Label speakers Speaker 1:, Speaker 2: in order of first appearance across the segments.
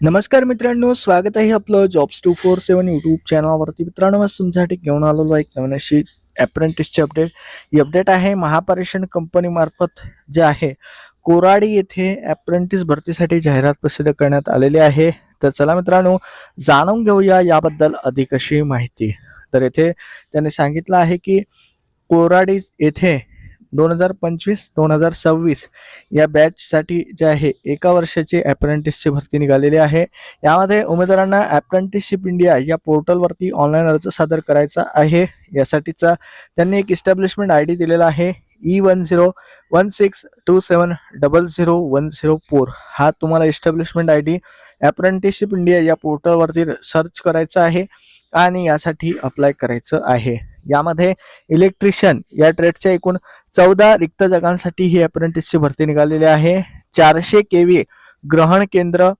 Speaker 1: नमस्कार मित्रांनो स्वागत आहे आपलं jobs two four seven YouTube चॅनलवरती मित्रांनो आज तुमच्यासाठी घेऊन आलेलो आहे एक नवीन अशी अप्रेंटिसची अपडेट ही अपडेट आहे महापारेषण कंपनीमार्फत जे आहे कोराडी येथे अप्रेंटिस भरतीसाठी जाहिरात प्रसिद्ध करण्यात आलेली आहे. तर चला मित्रांनो जाणून घेऊया याबद्दल अधिक अशी माहिती. तर येथे त्यांनी सांगितलं आहे की कोराडी येथे दोन हजार पंचवीस दोन हजार सव्वीस या बॅचसाठी जे आहे एका वर्षाची अप्रेंटिसची भरती निघालेली आहे. यामध्ये उमेदवारांना अप्रेंटिसशिप इंडिया या पोर्टलवरती ऑनलाईन अर्ज सादर करायचा आहे. यासाठीचा त्यांनी एक इस्टॅब्लिशमेंट आय डी दिलेला आहे. E one zero one six two seven double zero one zero four हा तुम्हाला establishment I D apprenticeship India या पोर्टलवरती सर्च करायचा आहे आणि यासाठी अप्लाय करायचं आहे. यामध्ये इलेक्ट्रिशियन या ट्रेडच्या एकूण चौदा रिक्त जागांसाठी ही अप्रेंटिसची भरती निघालेली आहे. चारशे केवी ग्रहण केंद्र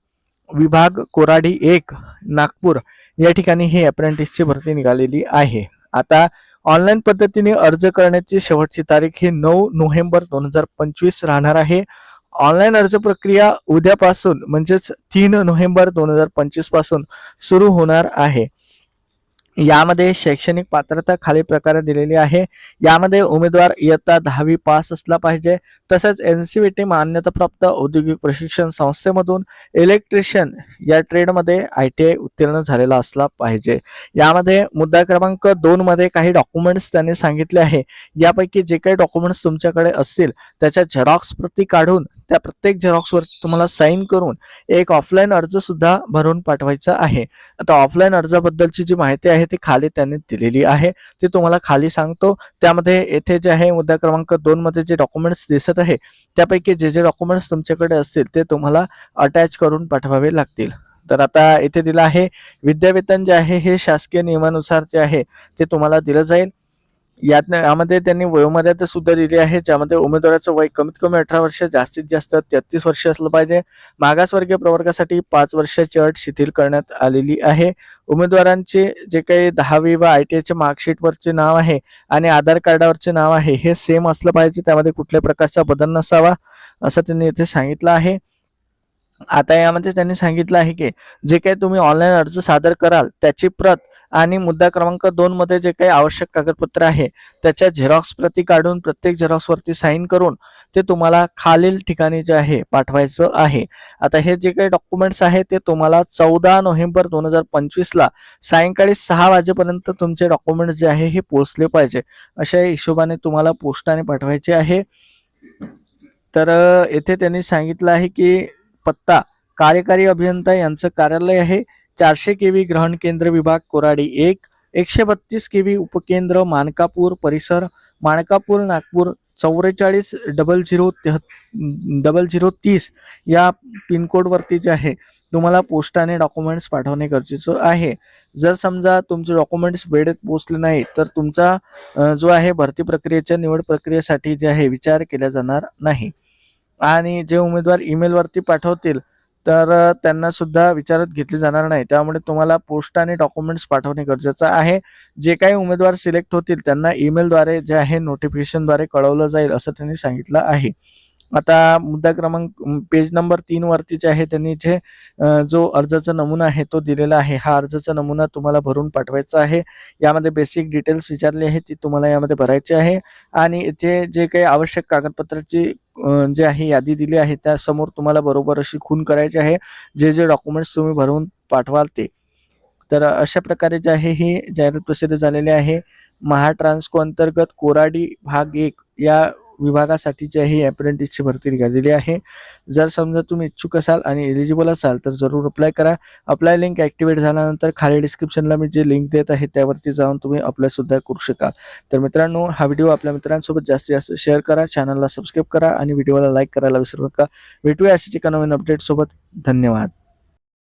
Speaker 1: विभाग कोराडी एक नागपूर या ठिकाणी ही अप्रेंटिसची भरती निघालेली आहे. आता ऑनलाईन पद्धतीने अर्ज करण्याची शेवटची तारीख ही नऊ नोव्हेंबर दोन हजार पंचवीस राहणार आहे. ऑनलाईन अर्ज प्रक्रिया उद्यापासून म्हणजेच तीन नोव्हेंबर दोन हजार पंचवीसपासून सुरू होणार आहे. यामध्ये शैक्षणिक पात्रता खाली प्रकारे दिलेली आहे. यामध्ये उमेदवार इयत्ता दहावी पास असला पाहिजे. तसेच एन सी बी टी मान्यताप्राप्त औद्योगिक प्रशिक्षण संस्थेमधून इलेक्ट्रिशियन या ट्रेडमध्ये आय टी आय उत्तीर्ण झालेला असला पाहिजे. यामध्ये मुद्दा क्रमांक दोन मध्ये काही डॉक्युमेंट्स त्यांनी सांगितले आहे. यापैकी जे काही डॉक्युमेंट्स तुमच्याकडे असतील त्याच्या झेरॉक्स प्रती काढून त्या प्रत्येक झेरॉक्सवर तुम्हाला साईन करून एक ऑफलाईन अर्ज सुद्धा भरून पाठवायचा आहे. आता ऑफलाईन अर्जाबद्दलची जी माहिती आहे ती खाली त्यांनी दिलेली आहे. ती तुम्हाला खाली सांगतो. त्यामध्ये येथे जे आहे मुद्दा क्रमांक दोन मध्ये जे डॉक्युमेंट्स दिसत आहे त्यापैकी जे जे डॉक्युमेंट्स तुमच्याकडे असतील ते तुम्हाला अटॅच करून पाठवावे लागतील. तर आता इथे दिलं आहे विद्यावेतन जे आहे हे शासकीय नियमानुसार जे आहे ते तुम्हाला दिलं जाईल. यात यामध्ये त्यांनी वयोमर्यादा सुद्धा दिली आहे ज्यामध्ये उमेदवाराचं वय कमीत कमी अठरा वर्ष जास्तीत जास्त तेहतीस वर्ष असलं पाहिजे. मागासवर्गीय प्रवर्गासाठी पाच वर्षाची अट शिथिल करण्यात आलेली आहे. उमेदवारांचे जे काही दहावी व आय टी आयच्या मार्कशीटवरचे नाव आहे आणि आधार कार्डावरचे नाव आहे हे सेम असलं पाहिजे. त्यामध्ये कुठल्या प्रकारचा बदल नसावा असं त्यांनी इथे सांगितलं आहे. आता यामध्ये त्यांनी सांगितलं आहे की जे काही तुम्ही ऑनलाईन अर्ज सादर कराल त्याची प्रत आणि मुद्दा क्रमांक दोन मध्ये जे काही आवश्यक कागदपत्र आहे त्याच्या झेरॉक्स प्रती काढून प्रत्येक झेरॉक्स वरती साईन करून ते तुम्हाला खालील ठिकाणी जे आहे पाठवायचं आहे. आता हे जे काही डॉक्युमेंट्स आहे ते तुम्हाला चौदा नोव्हेंबर दोन हजार पंचवीस ला सायंकाळी सहा वाजेपर्यंत तुमचे डॉक्युमेंट जे आहे हे पोहोचले पाहिजे. अशा हिशोबाने तुम्हाला पोस्टाने पाठवायचे आहे. तर येथे त्यांनी सांगितलं आहे की पत्ता कार्यकारी अभियंता यांचं कार्यालय आहे. चारशे केवी ग्रहण केंद्र विभाग कोराडी एक एकशे बत्तीस केवी उपकेंद्र मानकापूर परिसर माणकापूर नागपूर चौवेचाळीस डबल झिरो तेह डबल झिरो तीस या पिनकोडवरती जे आहे तुम्हाला पोस्टाने डॉक्युमेंट्स पाठवणे गरजेचं आहे. जर समजा तुमचे डॉक्युमेंट्स वेळेत पोचले नाही तर तुमचा जो आहे भरती प्रक्रियेच्या निवड प्रक्रियेसाठी जे आहे विचार केला जाणार नाही. आणि जे उमेदवार ईमेलवरती पाठवतील तर त्यांना सुद्धा विचारात घेतली जाणार नाही. त्यामुळे तुम्हाला पोस्टाने डॉक्युमेंट्स पाठवणे गरजेचं आहे. जे काही उमेदवार सिलेक्ट होतील त्यांना ईमेलद्वारे जे आहे नोटिफिकेशनद्वारे कळवलं जाईल असं त्यांनी सांगितलं आहे. आता मुद्दा क्रमांक पेज नंबर तीन वरती जे आहे त्यांनी जे जो अर्जाचा नमुना आहे तो दिलेला आहे. हा अर्जाचा नमुना तुम्हाला भरून पाठवायचा आहे. यामध्ये बेसिक डिटेल्स विचारले आहे ती तुम्हाला यामध्ये भरायची आहे. आणि इथे जे काही आवश्यक कागदपत्राची जे आहे यादी दिली आहे त्यासमोर तुम्हाला बरोबर अशी खून करायची आहे. जे जे डॉक्युमेंट्स तुम्ही भरून पाठवाल ते. तर अशा प्रकारे जे आहे हे जाहिरात प्रसिद्ध झालेली आहे. महाट्रान्सको अंतर्गत कोराडी भाग एक या विभागासाठी जी आहे अप्रेंटिसची भरती निघालेली आहे. जर समजा तुम्ही इच्छुक असाल आणि एलिजिबल असाल तर जरूर अप्लाय करा. अप्लाय लिंक ॲक्टिवेट झाल्यानंतर खाली डिस्क्रिप्शनला मी जे लिंक देत आहे त्यावरती जाऊन तुम्ही अप्लाय सुद्धा करू शकाल. तर मित्रांनो हा व्हिडिओ आपल्या मित्रांसोबत जास्तीत जास्त शेअर करा चॅनलला सबस्क्राईब करा आणि व्हिडिओला लाईक करायला विसरू नका. भेटूया अशाच एका नवीन अपडेटसोबत धन्यवाद.